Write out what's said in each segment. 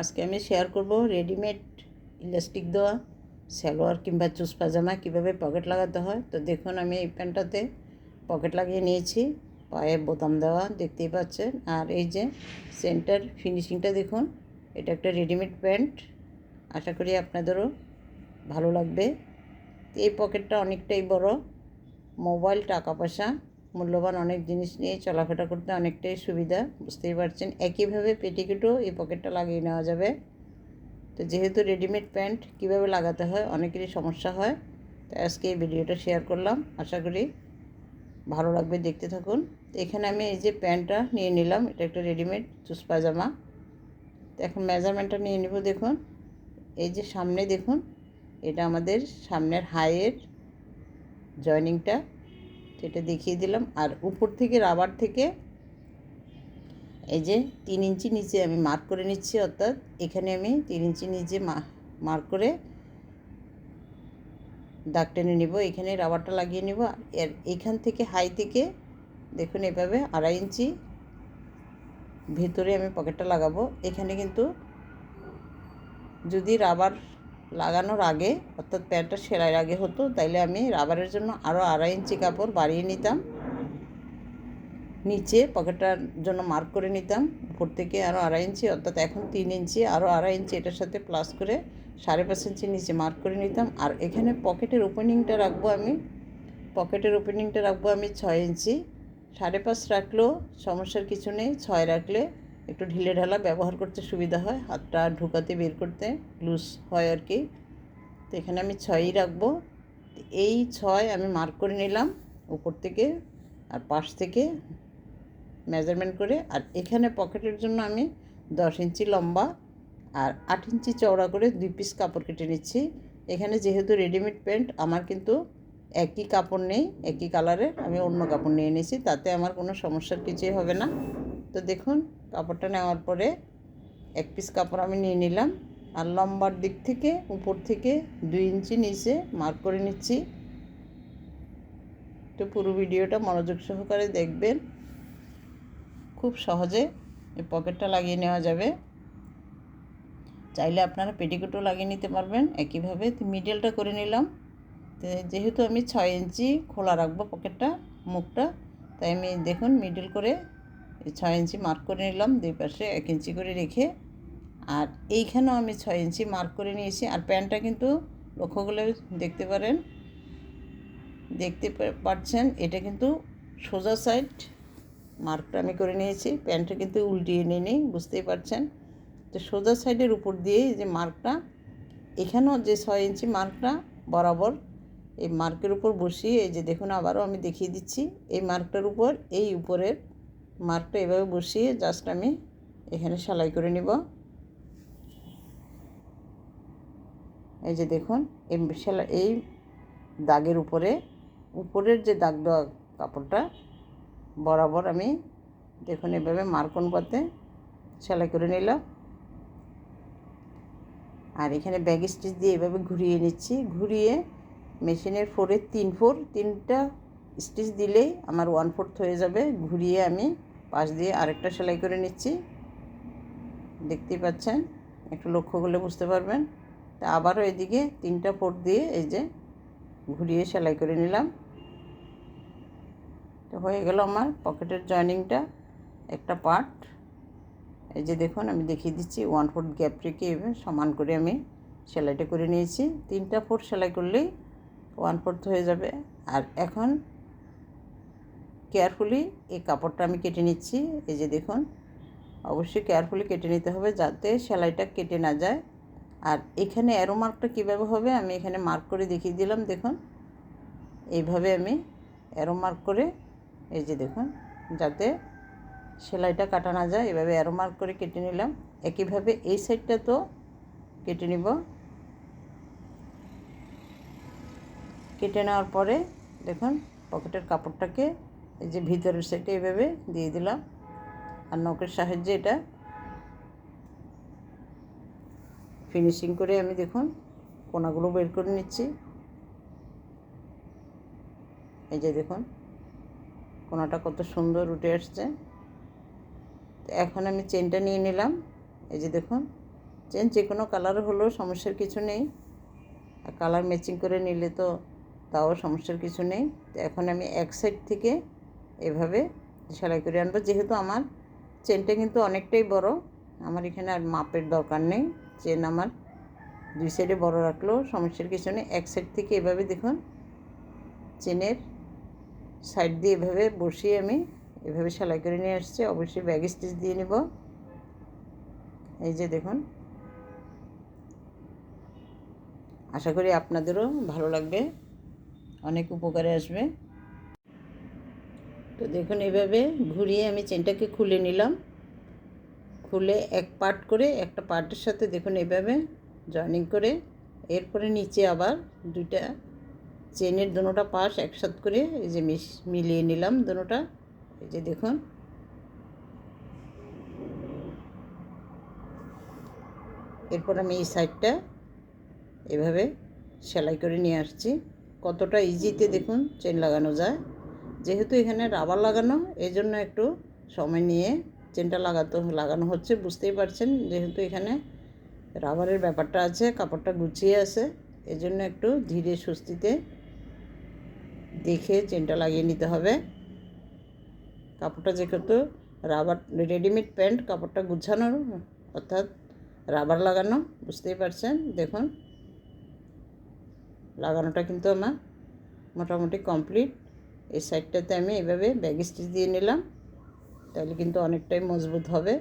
আজকে আমি শেয়ার করব রেডিমেড ইলাস্টিক দেওয়া, সালোয়ার কিংবা চুস পাজামা কীভাবে পকেট লাগাতে হয়। তো দেখুন, আমি এই প্যান্টটাতে পকেট লাগিয়ে নিয়েছি, পায়ে বোতাম দেওয়া, দেখতেই পাচ্ছেন। আর এই যে সেন্টার ফিনিশিংটা দেখুন, এটা একটা রেডিমেড প্যান্ট। আশা করি আপনাদেরও ভালো লাগবে। এই পকেটটা অনেকটাই বড় মোবাইল টাকা পয়সা। মূল্যবান অনেক জিনিস নিয়ে চলাফেরা করতে অনেকটাই সুবিধা, বুঝতেই পারছেন। একইভাবে পেটিকুটও এই পকেটটা লাগিয়ে নেওয়া যাবে। তো যেহেতু রেডিমেড প্যান্ট, কীভাবে লাগাতে হয়? অনেকেরই সমস্যা হয়। তাই আজকে এই ভিডিওটা শেয়ার করলাম। আশা করি ভালো লাগবে দেখতে থাকুন। তো এখানে আমি এই যে প্যান্টটা নিয়ে নিলাম। এটা একটা রেডিমেড চুস পাজামা। তো এখন মেজারমেন্টটা নিয়ে নিব দেখুন। এই যে সামনে দেখুন, এটা আমাদের সামনের হাইয়ের জয়নিংটা। সেটা দেখিয়ে দিলাম। আর উপর থেকে রাবার থেকে এই যে তিন ইঞ্চি নিচে আমি মার্ক করে নিচ্ছি, অর্থাৎ এখানে আমি তিন ইঞ্চি নিচে মার্ক করে দাগ টেনে নিব। এখানে রাবারটা লাগিয়ে নিব। এর এখান থেকে হাই থেকে দেখুন এভাবে আড়াই ইঞ্চি ভেতরে আমি পকেটটা লাগাবো। এখানে কিন্তু যদি রাবার লাগানোর আগে, অর্থাৎ প্যান্টটা সেলাইয়ের আগে হতো, তাইলে আমি রাবারের জন্য আরও আড়াই ইঞ্চি কাপড় বাড়িয়ে নিতাম। নিচে পকেটটার জন্য মার্ক করে নিতাম, উপর থেকে আরও আড়াই ইঞ্চি, অর্থাৎ এখন তিন ইঞ্চি আরও আড়াই ইঞ্চি এটার সাথে প্লাস করে সাড়ে পাঁচ ইঞ্চি নিচে মার্ক করে নিতাম। আর এখানে পকেটের ওপেনিংটা রাখব আমি, পকেটের ওপেনিংটা রাখব আমি ছয় ইঞ্চি। সাড়ে পাঁচ রাখলেও সমস্যার কিছু নেই, ছয় রাখলে একটু ঢিলে ঢালা ব্যবহার করতে সুবিধা হয়, হাতটা ঢুকাতে, বের করতে লুজ হয় আর কি। তো এখানে আমি ছয়ই রাখব। এই ছয় আমি মার্ক করে নিলাম উপর থেকে আর পাশ থেকে মেজারমেন্ট করে। আর এখানে পকেটের জন্য আমি দশ ইঞ্চি লম্বা আর আট ইঞ্চি চওড়া করে দুই পিস কাপড় কেটে নিচ্ছি। এখানে যেহেতু রেডিমেড প্যান্ট আমার কিন্তু একই কাপড় নেই, একই কালারের আমি অন্য কাপড় নিয়ে নিয়েছি, তাতে আমার কোনো সমস্যার কিছুই হবে না। তো দেখুন, কাপড়টা নেওয়ার পরে এক পিস কাপড় আমি নিয়ে নিলাম। আর লম্বার দিক থেকে, উপর থেকে দুই ইঞ্চি নিচে মার্ক করে নিচ্ছি। তো পুরো ভিডিওটা মনোযোগ সহকারে দেখবেন। খুব সহজে এই পকেটটা লাগিয়ে নেওয়া যাবে। চাইলে আপনারা পেটিকোটও লাগিয়ে নিতে পারবেন। একইভাবে মিডলটা করে নিলাম। যেহেতু আমি ছয় ইঞ্চি খোলা রাখব পকেটটা মুখটা, তাই আমি দেখুন মিডল করে ছয় ইঞ্চি মার্ক করে নিলাম, দুই পাশে এক ইঞ্চি করে রেখে। আর এইখানেও আমি ছয় ইঞ্চি মার্ক করে নিয়েছি। আর প্যান্টটা কিন্তু লক্ষ্য করলে দেখতে পারেন, দেখতে পাচ্ছেন, এটা কিন্তু সোজা সাইড মার্কটা আমি করে নিয়েছি। প্যান্টটা কিন্তু উল্টিয়ে নিয়ে নিই, বুঝতেই পারছেন। তো সোজা সাইডের উপর দিয়ে যে মার্কটা এখানেও যে ছয় ইঞ্চি মার্কটা বরাবর এই মার্কের উপর বসিয়ে, এই যে দেখুন আবারও আমি দেখিয়ে দিচ্ছি, এই মার্কটার উপর এই উপরের মার্কটা এভাবে বসিয়ে জাস্ট আমি এখানে সেলাই করে নিব। এই যে দেখুন, এই সেলাই এই দাগের উপরে, উপরের যে দাগ দেওয়া কাপড়টা, বরাবর আমি দেখুন এভাবে মার্কন পাতে সেলাই করে নিলাম। আর এখানে ব্যাগ স্টিচ দিয়ে এভাবে ঘুরিয়ে নিচ্ছি। ঘুরিয়ে মেশিনের ফোরের তিন ফোর, তিনটা স্টিচ দিলেই আমার ওয়ান ফোর্থ হয়ে যাবে। ঘুরিয়ে আমি পাশ দিয়ে আরেকটা সেলাই করে নিচ্ছি। দেখতেই পাচ্ছেন, একটু লক্ষ্য করলে বুঝতে পারবেন। তা আবারও এদিকে তিনটা ফোর্থ দিয়ে এই যে ঘুরিয়ে সেলাই করে নিলাম। তো হয়ে গেল আমার পকেটের জয়নিংটা, একটা পার্ট। এই যে দেখুন, আমি দেখিয়ে দিচ্ছি, ওয়ান ফোর্থ গ্যাপ রেখে সমান করে আমি সেলাইটা করে নিয়েছি। তিনটা ফোর্থ সেলাই করলেই ওয়ান ফোর্থ হয়ে যাবে। আর এখন কেয়ারফুলি এই কাপড়টা আমি কেটে নিচ্ছি। এই যে দেখুন, অবশ্যই কেয়ারফুলি কেটে নিতে হবে যাতে সেলাইটা কেটে না যায়। আর এখানে অ্যারো মার্কটা কীভাবে হবে আমি এখানে মার্ক করে দেখিয়ে দিলাম, দেখুন। এইভাবে আমি অ্যারো মার্ক করে, এই যে দেখুন, যাতে সেলাইটা কাটা না যায়, এভাবে অ্যারো মার্ক করে কেটে নিলাম। একইভাবে এই সাইডটা তো কেটে নিব। কেটে নেওয়ার পরে দেখুন পকেটের কাপড়টাকে এই যে ভিতরের সাইডে এভাবে দিয়ে দিলাম। আর নখের সাহায্যে এটা ফিনিশিং করে আমি দেখুন কোনাগুলো বের করে নিচ্ছি। এই যে দেখুন কোনাটা কত সুন্দর উঠে আসছে। এখন আমি চেনটা নিয়ে নিলাম। এই যে দেখুন চেন যে কোনো কালার হলেও সমস্যার কিছু নেই। আর কালার ম্যাচিং করে নিলে তো তাও সমস্যার কিছু নেই। এখন আমি এক সাইড থেকে এভাবে সেলাই করে আনব। যেহেতু আমার চেনটা কিন্তু অনেকটাই বড়, আমার এখানে আর মাপের দরকার নেই। চেন আমার দুই সাইডে বড় রাখলেও সমস্যার কিছু নেই। এক সাইড থেকে এভাবে দেখুন চেনের সাইড দিয়ে এভাবে বসিয়ে আমি এভাবে সেলাই করে নিয়ে আসছি। অবশ্যই ব্যাগ স্টিচ দিয়ে নেব। এই যে দেখুন, আশা করি আপনাদেরও ভালো লাগবে, অনেক উপকারে আসবে। তো দেখুন এভাবে ঘুরিয়ে আমি চেনটাকে খুলে নিলাম। খুলে এক পার্ট করে একটা পার্টের সাথে দেখুন এভাবে জয়েনিং করে, এরপরে নিচে আবার দুইটা চেনের দুটোটা পাশ একসাথে করে এই যে মিশ, মিলিয়ে নিলাম দুটোটা এই যে দেখুন। এরপর আমি এই সাইডটা এভাবে সেলাই করে নিয়ে আসছি। কতটা ইজিতে দেখুন চেন লাগানো যায়। যেহেতু এখানে রাবার লাগানো এই জন্য একটু সময় নিয়ে চেনটা লাগাতে, লাগানো হচ্ছে, বুঝতেই পারছেন যেহেতু এখানে রাবারের ব্যাপারটা আছে, কাপড়টা গুছিয়ে আছে এই জন্য একটু ধীরে সুস্থিতে দেখে চেনটা লাগিয়ে নিতে হবে। কাপড়টা যেহেতু রাবার, রেডিমেড প্যান্ট, কাপড়টা গুছানোর, অর্থাৎ রাবার লাগানো, বুঝতেই পারছেন? দেখুন, লাগানোটা কিন্তু আমার মোটামুটি কমপ্লিট। এই সাইডটাতে আমি এভাবে ব্যাগ স্টিচ দিয়ে নিলাম। তাহলে কিন্তু অনেকটাই মজবুত হবে।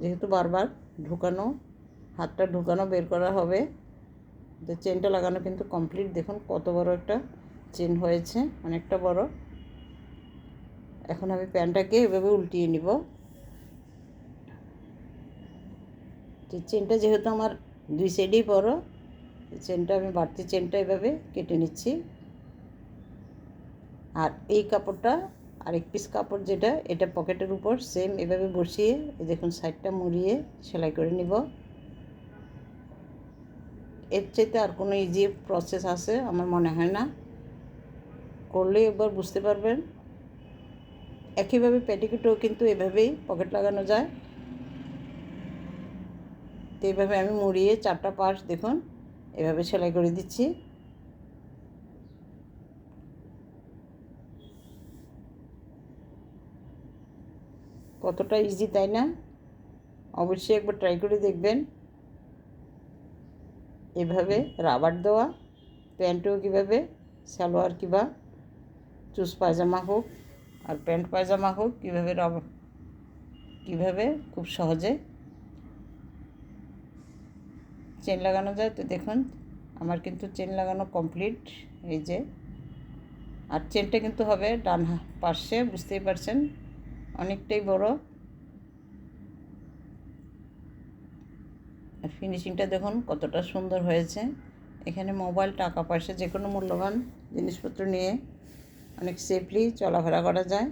যেহেতু বারবার ঢুকানো, হাতটা ঢুকানো বের করা হবে, তো চেনটা লাগানো কিন্তু কমপ্লিট। দেখুন কত বড় একটা চেন হয়েছে, অনেকটা বড়। এখন আমি প্যান্টটাকে এভাবে উল্টিয়ে নিব। চেনটা যেহেতু আমার দুই সাইডেই বড় চেনটা আমি বাড়তি চেনটা এভাবে কেটে নিচ্ছি। আর এই কাপড়টা আরেক পিস কাপড় যেটা, এটা পকেটের উপর সেম এভাবে বসিয়ে দেখুন সাইডটা মুড়িয়ে সেলাই করে নিব। এর চাইতে আর কোনো ইজি প্রসেস আছে আমার মনে হয় না। করলে একবার বুঝতে পারবেন। একইভাবে প্যাটিকুটেও কিন্তু এভাবেই পকেট লাগানো যায়। তো এইভাবে আমি মুড়িয়ে চারটা পাশ দেখুন, এভাবে সেলাই করে দিচ্ছি। কতটা ইজি তাই না? অবশ্যই একবার ট্রাই করে দেখবেন। এভাবে রাবার দেওয়া, প্যান্টও কীভাবে, সালোয়ার কিবা চুজ পায়জামা হোক আর প্যান্ট পায়জামা হোক, কীভাবে রাবার কীভাবে, খুব সহজে। চেন লাগানো যায় তো দেখুন, আমার কিন্তু চেন লাগানো কমপ্লিট এই যে। আর চেনটা কিন্তু হবে ডান পাশে বুঝতেই পারছেন? অনেকটাই বড়। আর ফিনিশিংটা দেখুন কতটা সুন্দর হয়েছে। এখানে মোবাইল টাকা পয়সা যে কোনো মূল্যবান জিনিসপত্র নিয়ে অনেক সেফলি চলাফেরা করা যায়।